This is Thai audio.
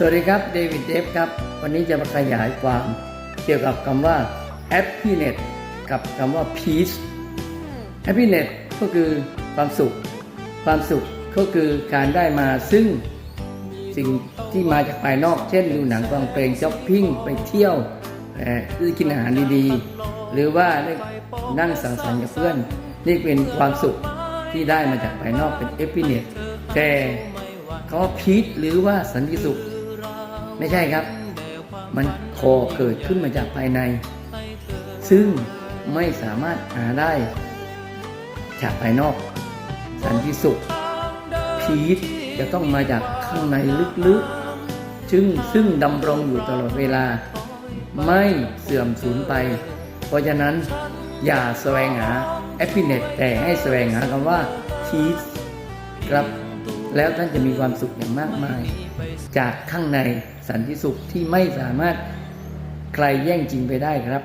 สวัสดีครับเดวิดเดฟครับ วันนี้จะมาขยายความเกี่ยวกับคำว่า happiness กับคำว่า peace happiness ก็คือความสุข ความสุขก็คือการได้มาซึ่งสิ่งที่มาจากภายนอก เช่นดูหนังฟังเพลงช้อปปิ้งไปเที่ยวซื้อกินอาหารดีๆ หรือว่าได้นั่งสังสรรค์กับเพื่อน นี่เป็นความสุขที่ได้มาจากภายนอกเป็น happiness แต่คำว่า peace หรือว่าสันติสุข ไม่ใช่ครับ มันคอเกิดขึ้นมาจากภายใน ซึ่งไม่สามารถหาได้จากภายนอก สันติสุขพีชจะต้องมาจากข้างในลึกๆซึ่งซึ่งดำรงอยู่ตลอดเวลา ไม่เสื่อมสูญไป เพราะฉะนั้นอย่าแสวงหาแอป i ิเนตแต่ให้แสวงหาคำว่าพีชครับ แล้วท่านจะมีความสุขอย่างมากมาย จากข้างในสันติสุขที่ไม่สามารถใครแย่งจริงไปได้ครับ